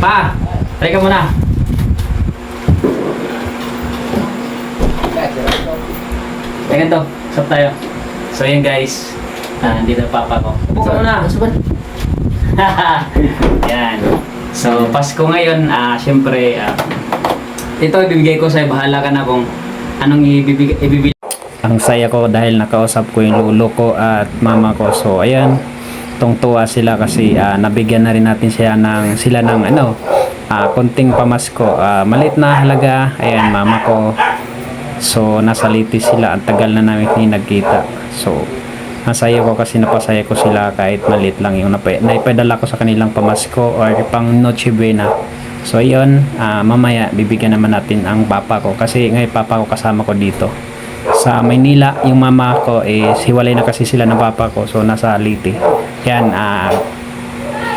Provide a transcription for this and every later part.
Pa! Try ka muna. Ayan to. Stop tayo. So yun guys. Ah, dito papa ko. Upo ka muna. Yan. So, Pasko ngayon, ah, syempre, ah, ito ibibigay ko sa'yo. Bahala ka na kung anong ibibigay, ibibigay. Ang saya ko dahil nakausap ko yung lolo ko at mama ko. So, ayan. Tungtuwa sila kasi ah, nabigyan na rin natin siya ng, sila ng ano, ah, konting pamasko. Ah, malit na halaga. Ayan, mama ko. So, nasa Litis sila. Ang tagal na namin hindi nagkita. So, Masaya ko kasi napasaya ko sila kahit maliit lang yung napa- naipadala ko sa kanilang pamasko or pang Noche Buena. So ayun, ah, mamaya bibigyan naman natin ang papa ko kasi ngayon papa ko kasama ko dito. Sa Maynila, yung mama ko is hiwalay na kasi sila ng papa ko so nasa Liti. Yan, ah,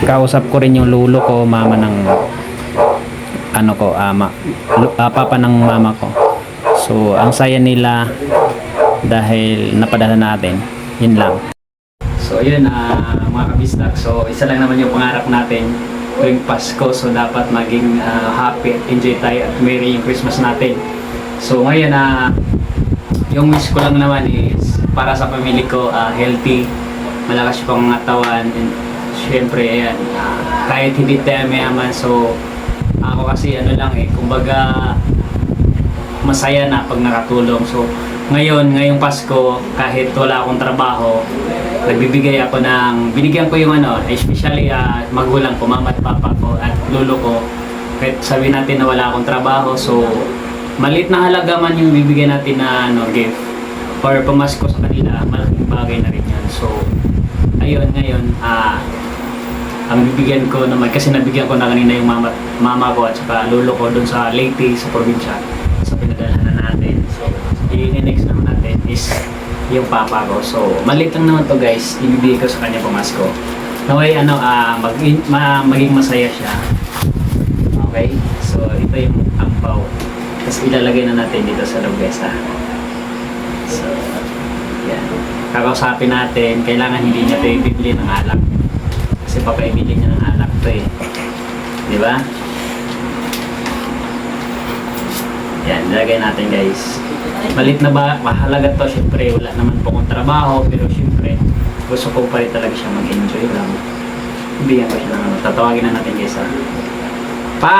kausap ko rin yung lulo ko, mama ng ano ko, ama, lu- ah, papa ng mama ko. So ang saya nila dahil napadala natin. Yun lang. So yun ah, mga kabistak. So isa lang naman yung pangarap natin tuwing Pasko. So dapat maging ah, happy enjoy tayo at merry yung Christmas natin. So ngayon na yung wish ko lang naman is para sa pamilya ko ah, healthy, malakas yung pangangatawan and syempre ayan, ah, kahit hindi tayo mayaman so ako kasi ano lang eh, kumbaga masaya na pag nakatulong. So, ngayon, ngayong Pasko, kahit wala akong trabaho, nagbibigay ako ng, binigyan ko yung ano, especially ah, magulang ko, mama at papa ko, at lolo ko. Kahit sabihin natin na wala akong trabaho, so, maliit na halaga man yung bibigyan natin na ano, gift or pamasko sa kanila, malaking bagay na rin yan. So, ayun, ngayon, ah, ang bibigyan ko naman, kasi nabigyan ko na kanina yung mama, mama ko at saka lolo ko doon sa Leyte, sa probinsya. So, pinadalhan na natin. So, i-next naman natin is yung papa ko. So, maliit lang naman to guys, ibibigay ko sa kanya pamasko. Naway, ano, ah mag, ma, maging masaya siya. Okay? So, ito yung ampaw. Tapos ilalagay na natin dito sa lobesa. So, yan. Kakausapin natin, kailangan hindi niya ito ibibili ng alak. Kasi papaibili niya ng alak to eh. Di ba? Yan, nilagay natin guys. Malit na ba? Mahalaga to. Siyempre, wala naman po akong trabaho. Pero siyempre, gusto ko pa rin talaga siya mag-enjoy lang. Bigyan ko siya ng ano. Tatawagin na natin guys ha. Pa!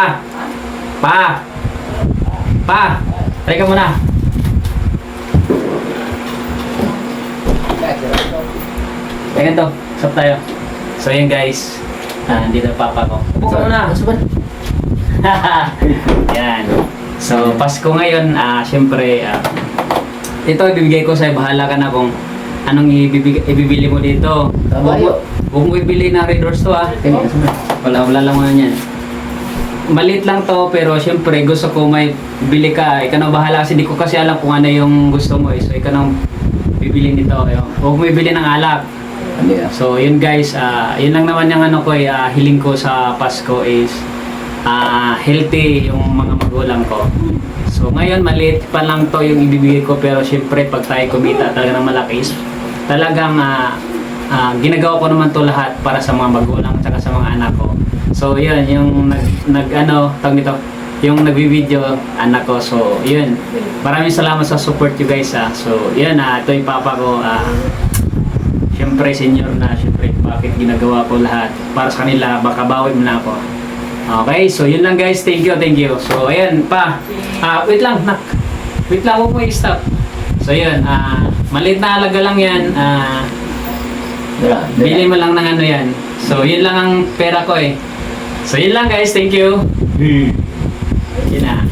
Pa! Pa! Try ka muna. Ayan to. Stop tayo. So yun guys. Ah, dito papa ko. Upo ka muna. Yan. So, Pasko ngayon, ah, syempre, ah, ito ibibigay ko sa'yo. Bahala ka na kung anong ibibig, ibibili mo dito. Huwag mo, huwag mo ibili na Red Doors to ah. Wala, wala lang mga yan. Maliit lang to, pero syempre gusto ko may bili ka. Ikaw na bahala kasi di ko kasi alam kung ano yung gusto mo. eh. So, ikaw nang bibili nito. Ayun. Huwag mo ibili ng alak. So, yun guys, ah, yun lang naman yung ano ko, eh, ah, hiling ko sa Pasko is ah, healthy yung mga magulang ko. So, ngayon, maliit pa lang to yung ibibigay ko, pero syempre, pag tayo kumita talaga ng malaki is talagang ah, ah, ginagawa ko naman to lahat para sa mga magulang at sa mga anak ko. So, yun, yung nag, nag ano, tawag nito, yung nagbi-video, anak ko. So, yun. Maraming salamat sa support you guys, ah. So, yun, ah, ito yung papa ko, ah, Siyempre, senior na, siyempre, bakit ginagawa ko lahat para sa kanila, baka bawi mo na ako. Okay, so yun lang guys, thank you, thank you. So, ayan, pa, ah, wait lang, nak, wait lang, huwag mo i-stop. So, yun, ah, maliit na halaga lang yan, ah, bili mo lang ng ano yan. So, yun lang ang pera ko eh. So, yun lang guys, thank you. Yun na.